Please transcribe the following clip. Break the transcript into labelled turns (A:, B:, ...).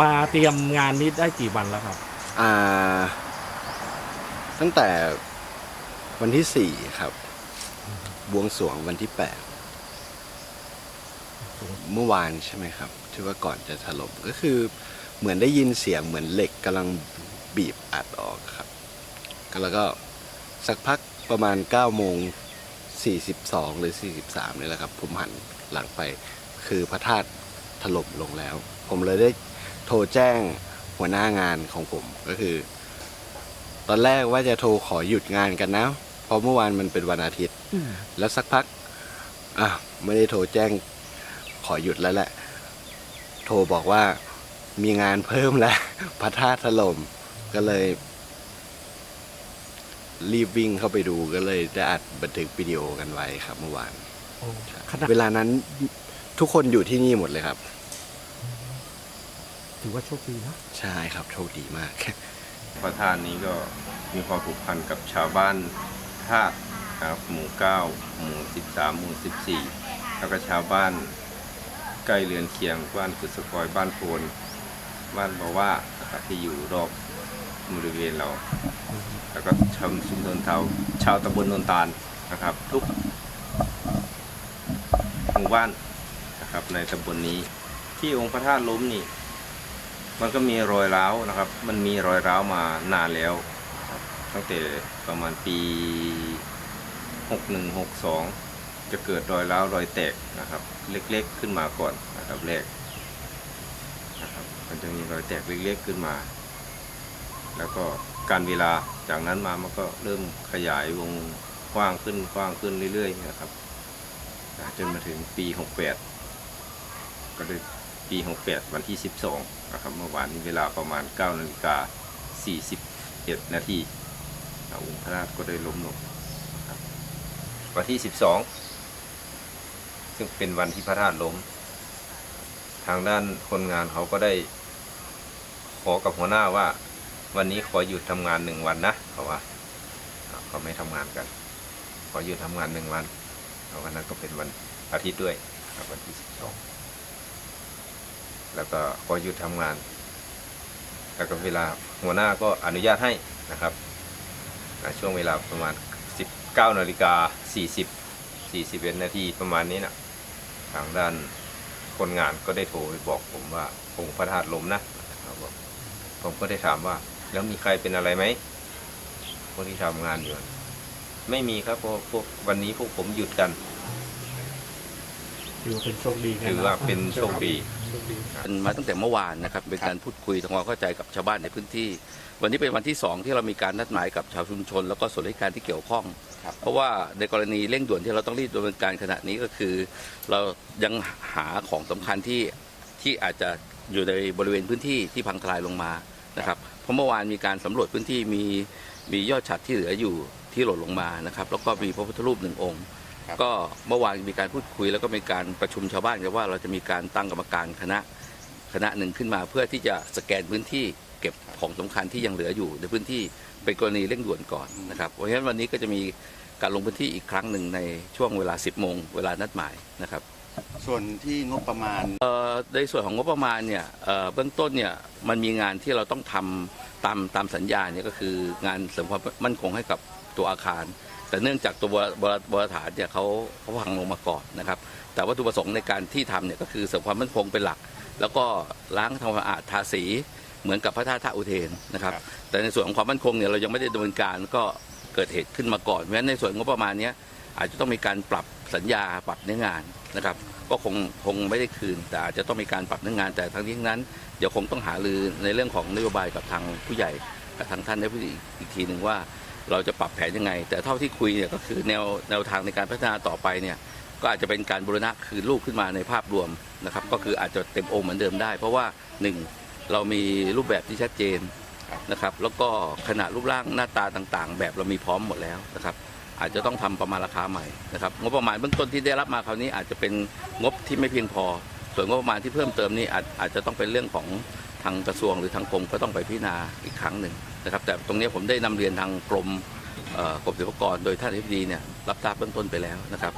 A: มาเตรียมงานนี้ได้กี่วันแล้วครับ
B: อ่า ตั้งแต่วันที่สี่ครับ บวงสรวงวันที่แปดเมื่อวานใช่ไหมครับที่ว่าก่อนจะถล่มก็คือเหมือนได้ยินเสียงเหมือนเหล็กกำลังบีบอัดออกครับก็แล้วก็สักพักประมาณ9ก้าโมง42 หรือ 43นี่แหละครับ ผมหันหลังไปคือพระธาตุถล่มลงแล้ว ผมเลยได้ โทรแจ้งหัวหน้างานของผมก็คือ ตอนแรกว่าจะโทรขอหยุดงานกันนะ เพราะเมื่อวานมันเป็นวันอาทิตย์ แล้วสักพักอะไม่ได้โทรแจ้งขอหยุดแล้วแหละ โทรบอกว่ามีงานเพิ่มแล้วพระธาตุถล่มก็เลย รีบวิ่งเข้าไปดูก็เลยได้อัดบันทึกวิดีโอกันไว้ครับเมื่อวาน
A: ขนาด
B: เวลานั้นทุกคนอยู่ที่นี่หมดเลยครับ
A: ถือว่าโชคดีนะ
B: ใช่ครับโชคดีมาก
C: พระธาตุนี้ก็มีความผูกพันกับชาวบ้านธาตุนะครับหมู่9หมู่13หมู่14 แล้วก็ชาวบ้านใกล้เรือนเคียงบ้านกุศกอยบ้านโพนบ้านบาว่านะครับที่อยู่รอบบริเวณเรา แล้วก็ชาวชุมชนชาวชาวตำบลนนตาลนะครับ ทุกหมู่บ้านนะครับในตำบลนนี้ที่องค์พระธาตุล้มนี่ มันก็มีรอยร้าวนะครับ มันมีรอยร้าวมานานแล้ว ตั้งแต่ประมาณปี61 62 จะเกิดรอยร้าวรอยแตกนะครับ เล็กๆขึ้นมาก่อนนะครับแรกนะครับมันจะมีรอยแตกเล็กๆขึ้นมา แล้วก็การเวลาจากนั้นมามันก็เริ่มขยายวงกว้างขึ้นกว้างขึ้นเรื่อยๆนะครับจนมาถึงปี 68 ก็เลย ปี 68 วันที่ 12 นะครับ เมื่อวานนี้เวลาประมาณ9นาฬิกา41 นาทีอ่าองค์พระราชก็ได้ล้มลงวันที่ 12 ซึ่งเป็นวันที่พระธาตุล้ม ทางด้านคนงานเขาก็ได้ขอกับหัวหน้าว่า วันนี้ขอหยุดทำงานหนึ่งวันนะเขาว่าเขาไม่ทำงานกัน ขอหยุดทำงานหนึ่งวันวันนั้นก็เป็นวันอาทิตย์ด้วยวันที่ 12 แล้วก็พอหยุดทำงาน แล้วก็เวลาหัวหน้าก็อนุญาตให้นะครับช่วงเวลาประมาณ 19นาฬิกา40 41นาทีประมาณนี้นะทางด้านคนงานก็ได้โทรไปบอกผมว่าองค์พระธาตุลมนะบผมผมก็ได้ถามว่า แล้วมีใครเป็นอะไรไหมพวกที่ทำงานอยู่ ไม่มีครับเพราะพวกวันนี้พวกผมหยุดกัน
A: ถือว่าเป็นโชคดีกัะ
C: ถือว่าเป็นโชคดี
A: โชคดี
D: เป็นมาตั้งแต่เมื่อวานนะครับเป็นการพูดคุยทำความเข้าใจกับชาวบ้านในพื้นที่ วันนี้เป็นวันที่สองที่เรามีการนัดหมายกับชาวชุมชน แล้วก็ส่วนราชการที่เกี่ยวข้อง เพราะว่าในกรณีเร่งด่วนที่เราต้องรีบดำเนินการขณะนี้ก็คือ เรายังหาของสำคัญที่ที่อาจจะอยู่ในบริเวณพื้นที่ที่พังทลายลงมานะครับเพราะเมื่อวานมีการสำรวจพื้นที่มีมียอดฉัดที่เหลืออยู่ที่หล่นลงมานะครับ แล้วก็มีพระพุทธรูปหนึ่งองค์ ก็เมื่อวานมีการพูดคุยแล้วก็มีการประชุมชาวบ้านกันว่าเราจะมีการตั้งกรรมการคณะคณะหนึ่งขึ้นมาเพื่อที่จะสแกนพื้นที่เก็บของสำคัญที่ยังเหลืออยู่ ในพื้นที่เป็นกรณีเร่งด่วนก่อนนะครับเพราะฉะนั้นวันนี้ก็จะมีการลงพื้นที่อีกครั้งหนึ่งในช่วงเวลา 10 โมงเวลานัดหมายนะครับ
E: ส่วนที่งบประมาณ
D: เอ่อในส่วนของงบประมาณเนี่ยเอ่อเบื้องต้นเนี่ยมันมีงานที่เราต้องทำตามตามสัญญาเนี่ยก็คืองานเสริมความมั่นคงให้กับตัวอาคาร แต่เนื่องจากตัวบรบรฐานเนี่ยเขาเขาพังลงมาก่อนนะครับ แต่วัตถุประสงค์ในการที่ทำเนี่ยก็คือเสริมความมั่นคงเป็นหลัก แล้วก็ล้างทำความสะอาดทาสีเหมือนกับพระธาตุท่าอุเทนนะครับ
E: ครับ
D: แต่ในส่วนของความมั่นคงเนี่ยเรายังไม่ได้ดำเนินการก็เกิดเหตุขึ้นมาก่อนเพราะฉะนั้นในส่วนงบประมาณเนี้ยอาจจะต้องมีการปรับสัญญาปรับเนื้องานนะครับ ก็คงคงไม่ได้คืน แต่อาจจะต้องมีการปรับเนื้องานแต่ทั้งนี้ทั้งนั้นเดี๋ยวคงต้องหารือในเรื่องของนโยบายกับทางผู้ใหญ่กับทางท่านได้พูดอีกอีกทีหนึ่งว่า เราจะปรับแผนยังไง แต่เท่าที่คุยเนี่ยก็คือแนวแนวทางในการพัฒนาต่อไปเนี่ยก็อาจจะเป็นการบูรณะคืนลูกขึ้นมาในภาพรวมนะครับ ก็คืออาจจะเต็มองค์เหมือนเดิมได้ เพราะว่าหนึ่งเรามีรูปแบบที่ชัดเจนนะครับ แล้วก็ขนาดรูปร่างหน้าตาต่างๆ แบบเรามีพร้อมหมดแล้วนะครับ อาจจะต้องทำประมาณราคาใหม่นะครับงบประมาณเบื้องต้นที่ได้รับมาคราวนี้อาจจะเป็นงบที่ไม่เพียงพอ ส่วนงบประมาณที่เพิ่มเติมนี่อาจอาจจะต้องเป็นเรื่องของ ทางกระทรวงหรือทางกรมก็ต้องไปพิจารณาอีกครั้งหนึ่งนะครับ แต่ตรงนี้ผมได้นำเรียนทางกรมกรมศิลปากรโดยท่านอธิบดีเนี่ยรับทราบเบื้องต้นไปแล้วนะครับ